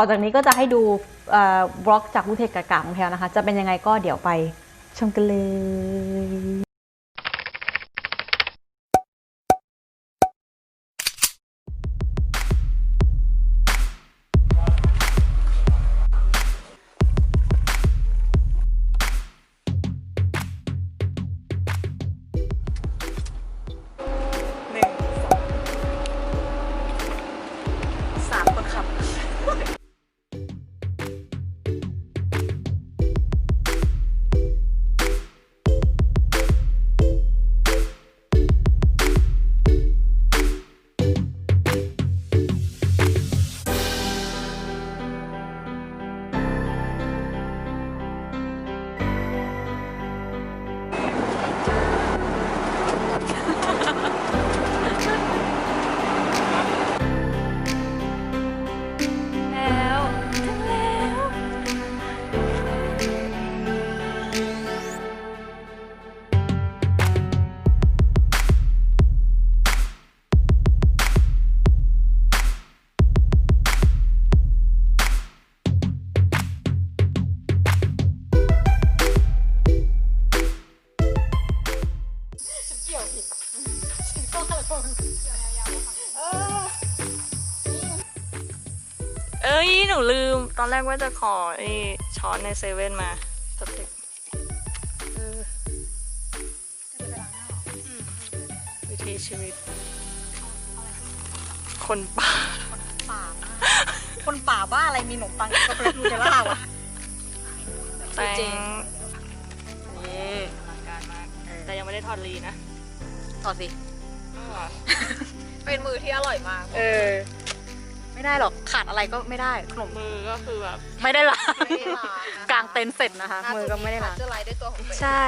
ต่อจากนี้ก็จะให้ดูบล็อกจากวุเทกกะกะของแพลนะคะ จะเป็นยังไงก็เดี๋ยวไปชมกันเลยหนึ่งสองสามคนขับ อ้ย หนูลืม ตอนแรกว่าจะขอไอ้ช้อนในเซเว่นมาสเต็กเอออืมวิถีชีวิต คนป่า ป่า คนป่าบ้าอะไรมีขนมปังกับช็อกโกแลตนูเทลล่าวะแตเจงนนี่อลังการมาก แต่ยังไม่ได้ทอดลีนะ ต่อสิ เป็นมือที่อร่อยมาก เออ ไม่ได้หรอกขาดอะไรก็ไม่ได้ขนมมือก็คือแบบไม่ได้ล้างไม่ได้ล้างนะคะกลางเต็นท์เสร็จนะคะ มือก็ไม่ได้ล้างเจอร์ไลท์ด้วยตัวของตัวเองใช่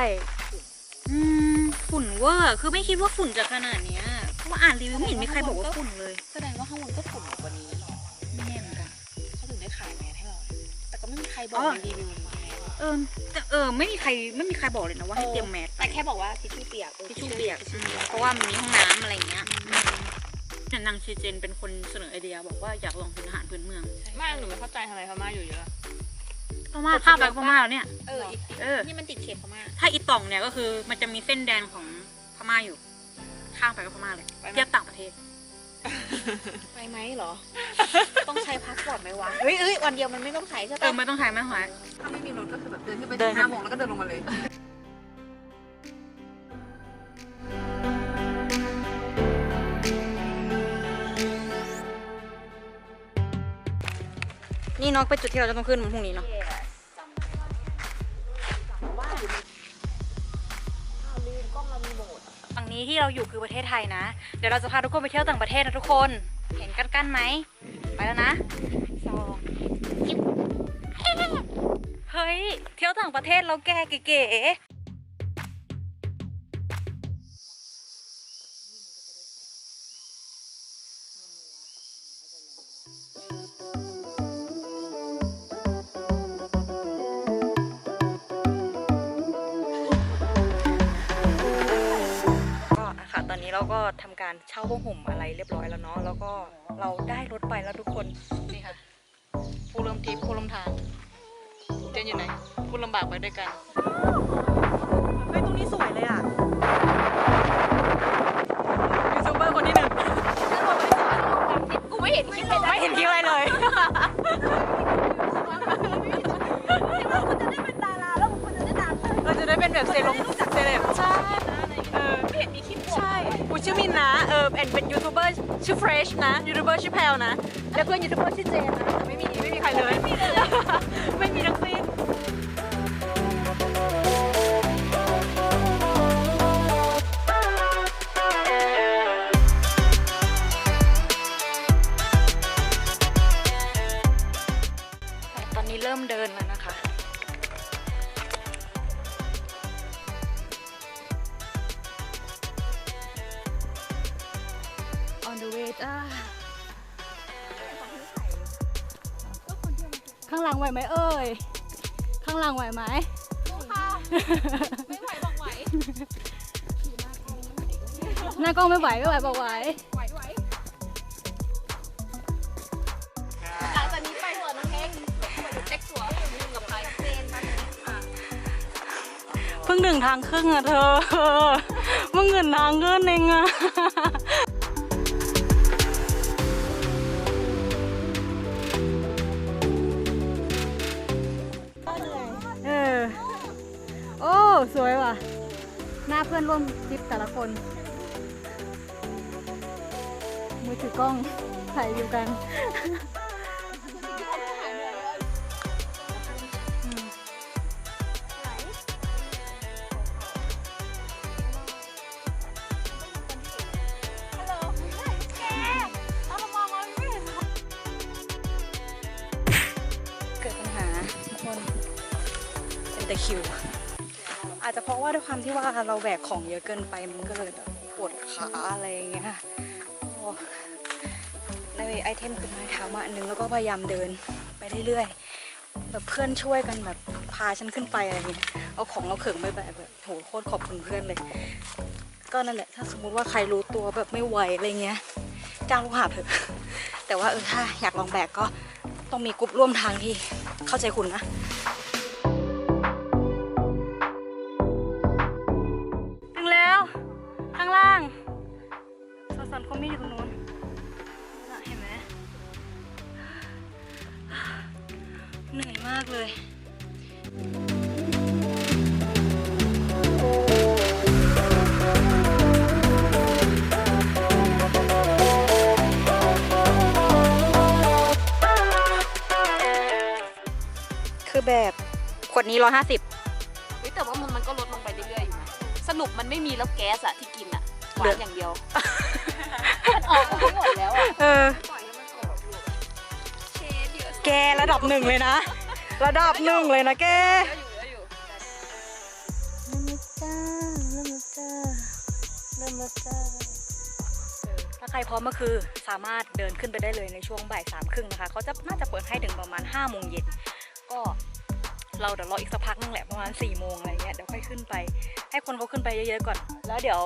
อืมฝุ่นเวอร์คือไม่คิดว่าฝุ่นจะขนาดเนี้ยเพราะว่าอ่านรีวิวไม่เห็นมีใครบอกว่าฝุ่นเลย แสดงว่าข้างบนก็ฝุ่นกว่านี้ไม่แน่เหมือนกันเขาถึงได้ขายแมสให้เรา แต่ก็ไม่มีใครบออ๋กอในรีวิวนี้ไงเออแต่เออไม่มีใครไม่มีใครบอกเลยนะว่าให้เตรียมแมสแต่แค่บอกว่าทิชชู่เปียกทิชชู่เปียกอืมเพราะว่ามันมีห้องน้ำอะไรอย่าง เงี้ยเนี่ยนางชีเจนเป็นคนเสนอไอเดียบอกว่าอยากลองกินอาหารพื้นเมืองไม่หนูไม่เข้าใจทำไมพม่าอยู่เยอะ พม่าข้ามไปพม่าแล้วเนี่ย เอออีกเออ นี่มันติดเขตพม่า ถ้าอีตองเนี่ยก็คือมันจะมีเส้นแดนของพม่าอยู่ ข้ามไปก็พม่าเลยไปไหม เทียบต่างประเทศ ไปไหมเหรอ ต้องใช้พาสปอร์ตไหมวะ เฮ้ยเอ้ยวันเดียวมันไม่ต้องใช้ใช่เออปะไม่ต้องถ่ายไม่ต้องถ่าย ถ้าไม่มีรถก็คือแบบเดินขึ้นไปเดิถึนงห้าโมงแล้วก็เดินลงมาเลย นี่เนาะไปจุดที่เราจะต้องขึ้นพรุ่งนี้เนาะฝั่งนี้ที่เราอยู่คือประเทศไทยนะ เดี๋ยวเราจะพาทุกคนไปเที่ยวต่างประเทศนะทุกคน เห็นกันกันไหม ไปแล้วนะสองเฮ้ย เที่ยวต่างประเทศเราแกเก๋ ก็ทำการเช่าผ้าห่มอะไรเรียบร้อยแล้วเนาะแล้วก็เราได้รถไปแล้วทุกคนนี่ค่ะ ผู้ร่มทิพย์ผู้ร่มทางเจนอยู่ไหนผู้ลำบากไปด้วยกัน ยูทูบเบอร์ชื่อแพลนะ แล้วเพื่อนยูทูบเบอร์ชื่อเจน ไหวหน้ากล้องไม่ไหวไม่ไหวบอกไหวหลังจากนี้ไปสวนน้องเจ็กสวนกัเนมาเพิ่งถึงทางครึ่งอะเธอเพิ่งถึงทางครึ่งเองอะ สวยว่ะ หน้าเพื่อนร่วมทริปแต่ละคน มือถือกล้องถ่ายอยู่กันเกิดปัญหาทุกคนเป็นตะคิว อาจจะเพราะว่าด้วยความที่ว่าเราแบกของเยอะเกินไปมันก็เลยแบบปวดขาอะไรอย่างเงี้ยโอ้ในไอเทมคือไม้เท้ามาอันนึงแล้วก็พยายามเดินไปเรื่อยๆแบบเพื่อนช่วยกันแบบพาฉันขึ้นไปอะไรเงี้ยเอาของเอาเขิงไปแบบแบบโหโคตรขอบคุณเพื่อนเลย ก็นั่นแหละถ้าสมมุติว่าใครรู้ตัวแบบไม่ไหวอะไรเงี้ยจ้างลูกหาเถอะแต่ว่าเออถ้าอยากลองแบกก็ต้องมีกลุ่มร่วมทางที่เข้าใจคุณนะ คือแบบขวดนี้ร้อยห้าสิบเฮ้ยแต่ว่ามันมันก็ลดลงไปเรื่อยๆอยู่นะสรุปมันไม่มีแล้วแก๊สอะที่กินอะหเหลืวาอนอย่างเดียว มันออกมาทั้งหมดแล้วอะเออปล่อยให้มันออกอยู่แบบเชดเยอะแกระดับหนึ่งเลยนะ ระดับหนึ่งเลยนะแกอยู่เยอะอยู่ถ้าใครพร้อมก็คือสามารถเดินขึ้นไปได้เลยในช่วงบ่ายสามครึ่งนะคะ เขาจะน่าจะเปิดให้ถึงประมาณ5้าโมงเย็น ก็เราเดี๋ยวรออีกสักพักนึงแหละประมาณ4ี่โมงอะไรเงี้ยเดี๋ยวค่อยขึ้นไป ให้คนเขาขึ้นไปเยอะๆก่อน แล้วเดี๋ยว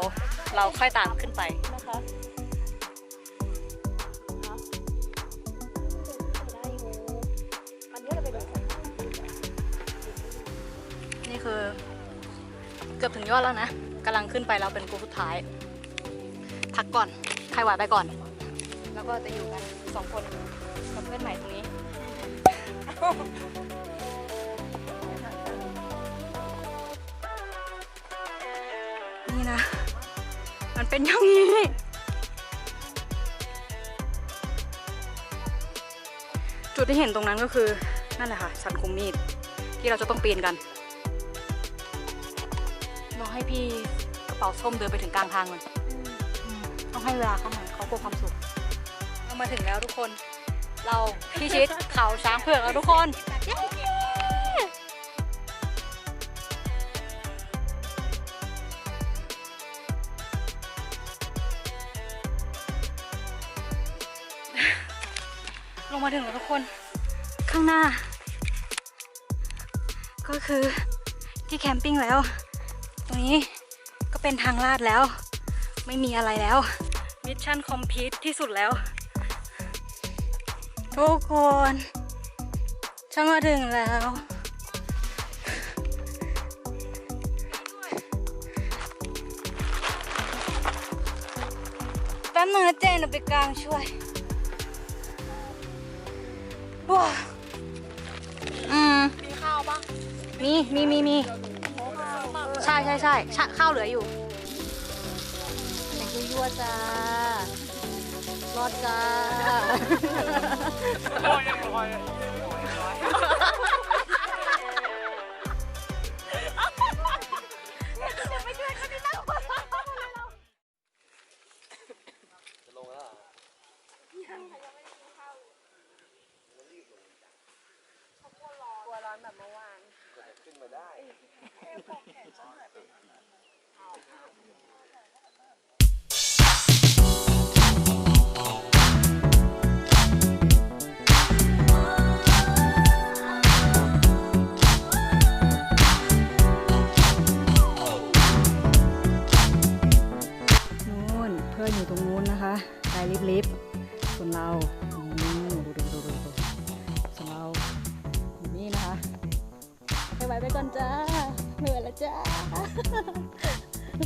เราค่อยตามขึ้นไปนะคะนี่คือ เกือบถึงยอดแล้วนะกำลังขึ้นไปเราเป็นกลุ่มสุดท้าย พักก่อนใครไหวไปก่อน แล้วก็จะอยู่กันสองคนกับเพื่อนใหม่ตรงนี้ นี่นะ มันเป็นอย่างนี้ จุดที่เห็นตรงนั้นก็คือนั่นแหละค่ะสันคุมมีด ที่เราจะต้องปีนกันรอให้พี่กระเป๋าส้มเดินไปถึงกลางทางก่อนอืมต้องให้เวลาเขาหน่อยเขากลัวความสุขเรามาถึงแล้วทุกคน เราพิชิตเขาช้างเผือกแล้วทุกคนเย้ลงมาถึงแล้วทุกคน ข้างหน้า ก็คือที่แคมปิ้งแล้ว ตรงนี้ก็เป็นทางลาดแล้ว ไม่มีอะไรแล้ว มิชชั่นคอมพลีทที่สุดแล้ว ทุกคนฉันมาถึงแล้ว แป๊บนึงนะเจนเดี๋ยวไปกลางช่วยว้าอืมมีข้าวปะมีมีมีมีใช่ใช่ใช่ชะข้าวเหลืออยู่แต่งตัวยั่วจ้า รอดจ้านู่น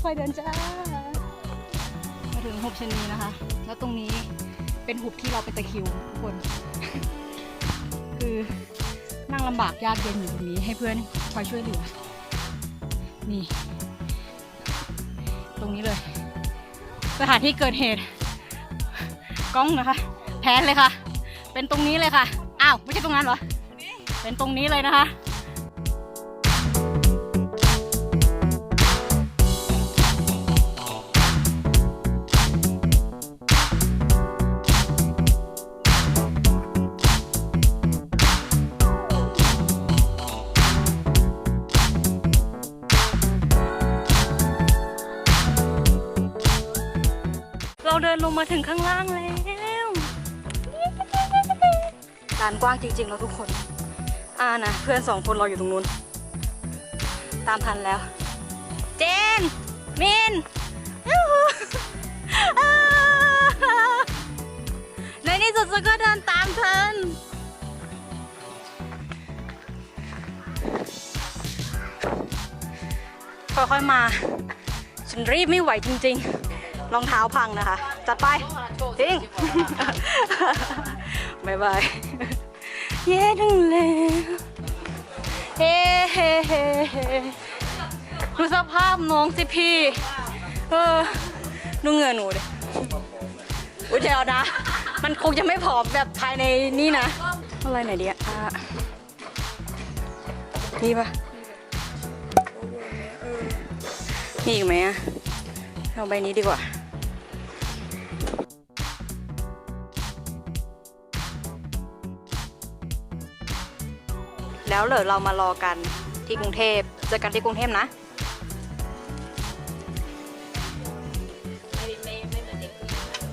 ค่อยๆเดินจ้า มาถึงหุบชนีนะคะ แล้วตรงนี้เป็นหุบที่เราเป็นตะคริวทุกคน คือนั่งลำบากยากเย็นอยู่ตรงนี้ให้เพื่อนคอยช่วยเหลือ นี่ ตรงนี้เลย สถานที่เกิดเหตุ กล้องนะคะ แพนเลยค่ะ เป็นตรงนี้เลยค่ะ อ้าว ไม่ใช่ตรงนั้นเหรอ เป็นตรงนี้เลยนะคะ มาถึงข้างล่างแล้วลานกว้างจริงๆแล้วทุกคน อ่านะเพื่อนสองคนราอยู่ตรงนู้น ตามทันแล้ว เจน มินในที่สุดฉันก็เดินตามทันค่อยๆมา ฉันรีบไม่ไหวจริงๆ รองเท้าพังนะคะ จัดไป จริงบายบาย เย้ถึงแล้วเฮ้เฮ้เฮ้เฮ้ดูสภาพน้องสิพี่ เออ ดูเหงื่อหนูดิอุ้ยเดี๋ยวนะ มันคงจะไม่ผอมแบบภายในนี่นะ อะไรไหนดีอะอะนี่ปะมีอีกไหมอะเอาใบนี้ดีกว่า แล้วเดี๋ยวเรามารอกันที่กรุงเทพเจอกันที่กรุงเทพนะ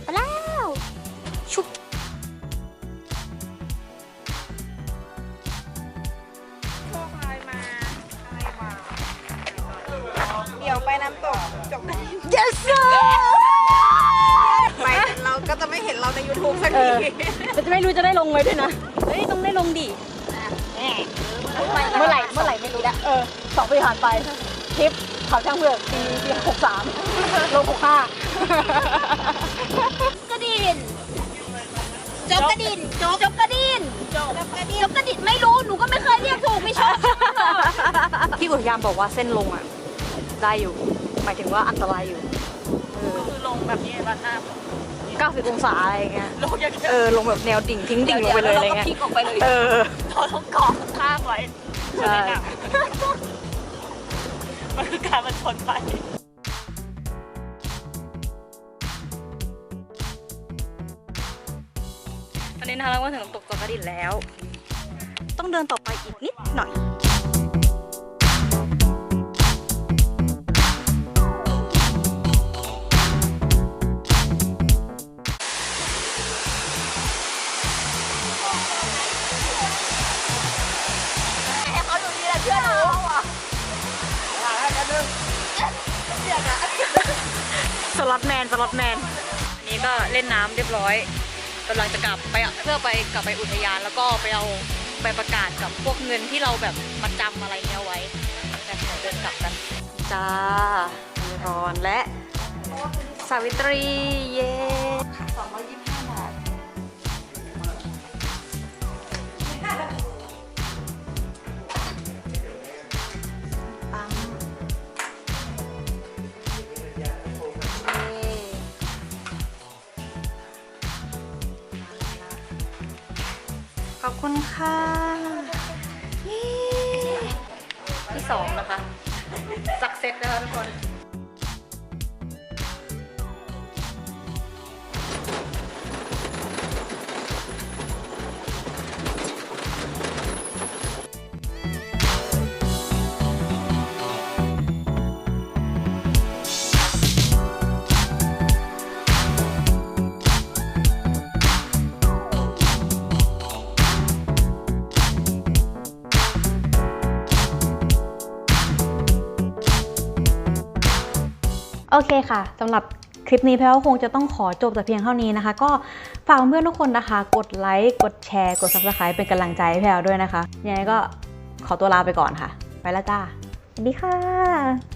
ไปแล้วชุบเดี๋ยวไปน้ำตกจบ yes sir ไปเราก็จะไม่เห็นเราใน YouTube สักเอทีอแต่จะไม่รู้จะได้ลงไหมด้วยนะ เฮ้ย ต้องได้ลงดิเมื่อ ไหร่เมื่อไหร่ไม่รู้ละเออสองปีผ่านไปทริปเขาช่างเผือกปีปีหกสามลงหกห้ากระดินจบกระดินจบจบกระดินจบกระดินจบกระดินไม่รู้หนูก็ไม่เคยเรียกถูกไม่ชอบพี่อุทยานบอกว่าเส้นลงอะได้อยู่ หมายถึงว่าอันตรายอยู่คือลงแบบนี้บ้านหน้าเก้าสิบองศาอะไรอย่างเงี้ยลงอย่างเงี้ยเออลงแบบแนวดิ่งทิ้งดิ่งลงไปเลยอะไรเงี้ยพลิกออกไปเลยเออเราต้องเกาะข้างไว้ ใช่มมันคือการมันชนไป ตอนนี้นะคะเราก็ถึงน้ำตกจอกกระดินแล้ว ต้องเดินต่อไปอีกนิดหน่อย สล็อตแมนสล็อตแมนอันนี้ก็เล่นน้ำเรียบร้อยกำลังจะกลับไปเพื่อไปกลับไปอุทยานแล้วก็ไปเอาใบประกาศกับพวกเงินที่เราแบบมาจำอะไรเนี้ยไว้แต่เดี๋ยวเดินกลับกันจ้ามีรอนและสาวิตรีเย้ สองร้อยยี่สิบ คุณค่ะที่สองนะคะสักเซ็ตนะคะทุกคน โอเคค่ะสำหรับคลิปนี้แพลวคงจะต้องขอจบแต่เพียงเท่านี้นะคะ ก็ฝากเพื่อนทุกคนนะคะ กดไลค์กดแชร์ กด subscribe เป็นกำลังใจให้แพลวด้วยนะคะยังไงก็ขอตัวลาไปก่อนค่ะ ไปแล้วจ้าสวัสดีค่ะ